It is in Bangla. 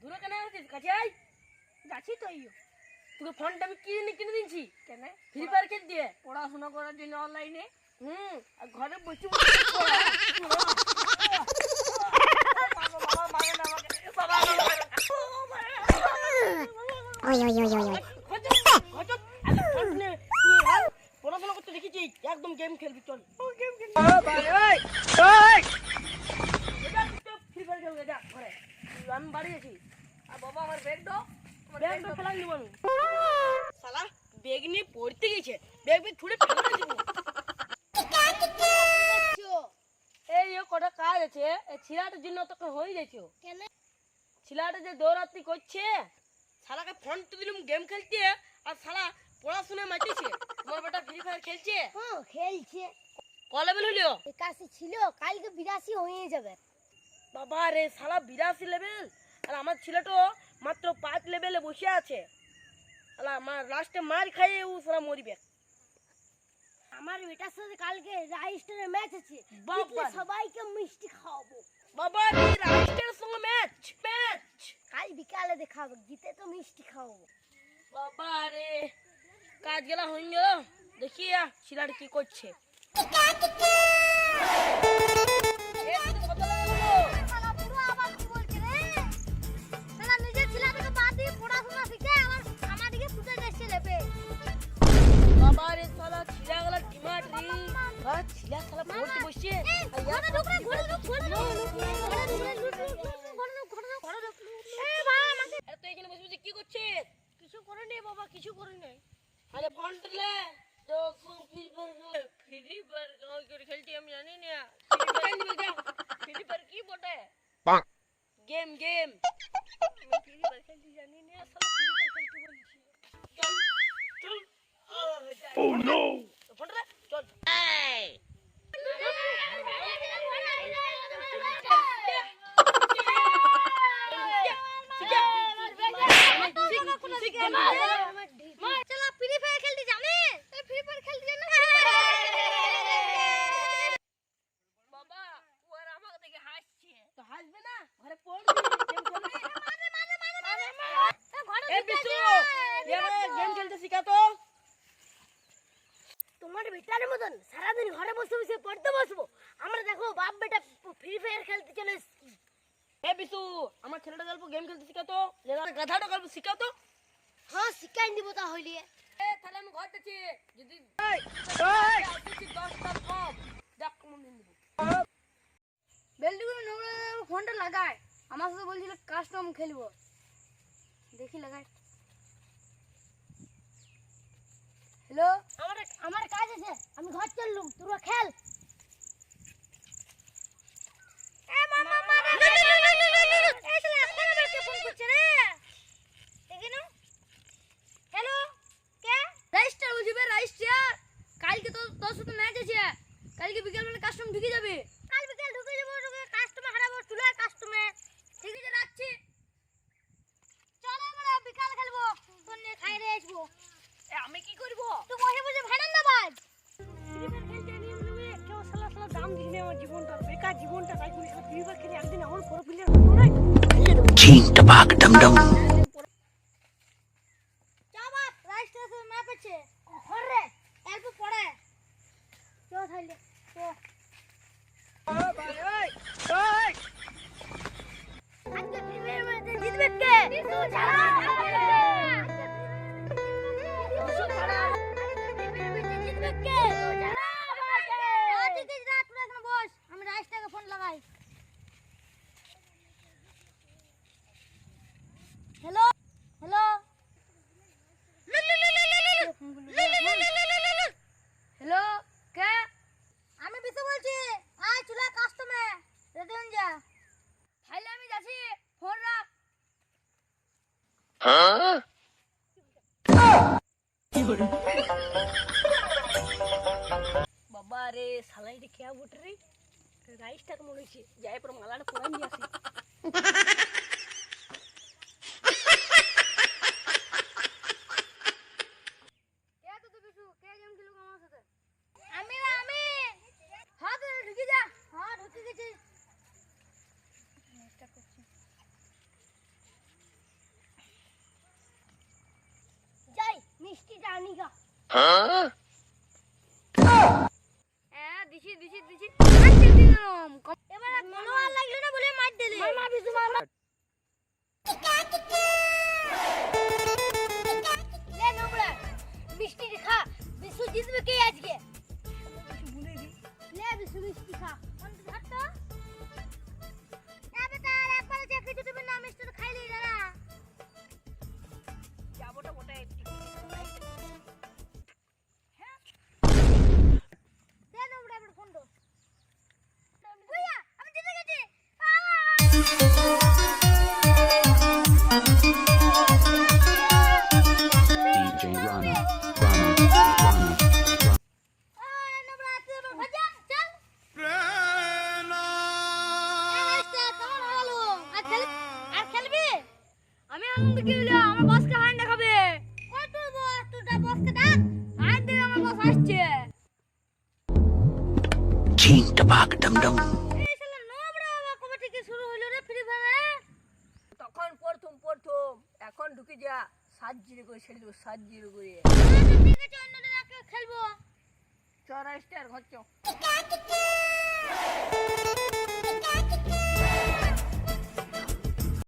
দূরে কেন আছিস? কাছে আয়। যাচ্ছি তো ইয়ো। তোকে ফোনটা আমি কিনে কিনে দিচ্ছি কেন? ফ্রি ফায়ার খেল দিয়ে পড়াশোনা করার জন্য অনলাইনে হুম আর ঘরে বসে বসে পড়াশোনা করতে দেখেছি একদম গেম খেলবি চল। গেম খেলবি। ফ্রি ফায়ার খেলবে যা ঘরে। আমি বাড়ি আছি। আর বাবা আমার ব্যাগ দাও। ব্যাগ নিব শালা ব্যাগ নিয়ে পড়তে গেছে। ব্যাগ ব্যাগ ছুড়ে ফেলে দিব। এই ও কটা কাজ আছে এই ছিলাটার জন্য তোকে হয়ে গেছে কেন? ছিলাটা যে দৌড়াতি করছে শালাকে ফোন তো দিলাম গেম খেলতে আর শালা পড়াশোনা মাতিছে। তোমার বেটা ফ্রি ফায়ার খেলছে। হ্যাঁ খেলছে। ক লেভেল হলো একাশি ছিল কালকে বিরাশি হয়ে যাবে। বাবা রে শালা বিরাশি লেভেল আর আমার ছেলেটা মাত্র পাঁচ লেভেলে বসে আছে। আমার লাস্টে মার খাইয়ে ও শালা মরিবে। আমার বেটার সাথে কালকে রাইস্টারের ম্যাচ আছে। বাবা। সবাইকে মিষ্টি খাওয়াবো। বাবা রে রাইস্টের সঙ্গে ম্যাচ ম্যাচ কাল বিকালে দেখাবো জিতে তো মিষ্টি খাওয়াবো। বাবা রে কাজ গেলা হয়ে গেল। দেখি ছেলেটা কি করছে। আরে ফোন লে তো ফ্রি ফায়ার ফ্রি ফায়ার গাঁও করে খেলছি আমি জানি না ফ্রি ফায়ার নিবে যা ফ্রি ফায়ার কি বটে গেম গেম ফ্রি ফায়ার খেলতে জানি না সালা ফ্রি ফায়ার খেলতে বলছি চল চল ও নো ফোন রে চল বাবা ও আর আমাকে দেখে হাসছে তো হাসবে না ঘরে পড়বি গেম খেলবি এ বিশু এবারে গেম খেলতে শিখা তো তোমার বেটার মতন সারাদিন ঘরে বসে বসে পড়তে বসবো। আমরা দেখো বাপ বেটা ফ্রি ফায়ার খেলতে চলে এসেছি। এ বিশু আমার ছেলেটা গল্প গেম খেলতে শিখা তো লেলা গাধাটা গল্প শিখা তো হ্যাঁ শিখাই দিব তাহলে। এ তাহলে আমি ঘর যাচ্ছি। যদি দশটা কম। দেখ বেল্টুগুলো নোংরা ফোনটা লাগায়। আমার সাথে বলছিল কাস্টম খেলব। দেখি লাগাই হ্যালো আমার আমার কাজ আছে আমি ঘর চললুম তোরা খেল কালকে তো তোর সাথে ম্যাচ আছে কালকে বিকেল বেলা কাস্টম ঢুকে যাবে কাল বিকেল ঢুকে যাব ঢুকে কাস্টমার হারাবো চলে কাস্টমে ঠিক আছে রাখছি চল বিকাল খেলব তোর খাই রে আসব আমি কি করব? তুই বসে বসে ভাড়ান না বাজ। ফ্রি ফায়ার খেলতে নিয়ে নেবে কেউ সালা সালা দাম দিলে আমার জীবনটা। বেকার জীবনটা তাই করে ফ্রি ফায়ার খেলে একদিন আমার পুরো প্লেয়ার হলো না Ching tabak dum dum. চাবাত রাইস্টার সাথে ম্যাপ আছে। হরে অল্প পড়ে। চল তাহলে তো আজকে ফ্রি ফায়ার ম্যাচে জিতবে কে? বিশু ছাড়া। বাবা রে শালা এটা খেয়া বটে রে রাইসটা মনে হচ্ছে যাই পর মালাটা পরে নিয়ে আসি কে তো বিশু কে গেম খেলব पानी হ্যাঁ, দিছি দিছি দিছি। এবার কোনো আর লাগল না বলে মার দিলে। মার মাফি তোমার King Tabak Dum Dum. সাত জিরো করে ছেড়ে দেবো সাত জিরো করে। খেলব চৌরাস্টার ঘর চৌ